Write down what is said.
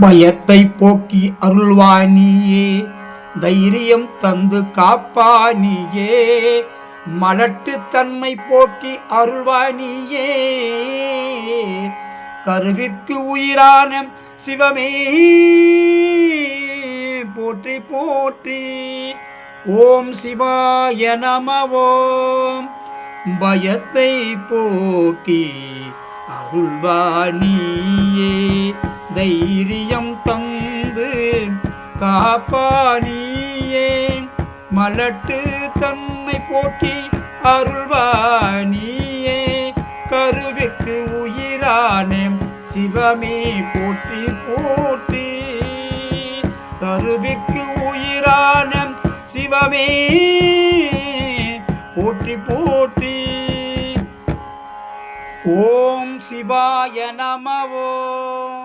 பயத்தை போக்கி அருள்வாணியே தைரியம் தந்து காப்பானியே. மலட்டு தன்மை போக்கி அருள்வாணியே கருவிற்கு உயிரான சிவமே போற்றி போற்றி. ஓம் சிவாய நமவோம். பயத்தை போக்கி அருள்வாணியே தைரியம் தந்து காப்பானியே. மலட்டு தன்னை போக்கி அருள்வானியே. கருவிக்கு உயிரானே சிவமே போற்றி போற்றி. கருவிக்கு உயிரான சிவமே போற்றி போற்றி. ஓம் சிவாய நமவோ.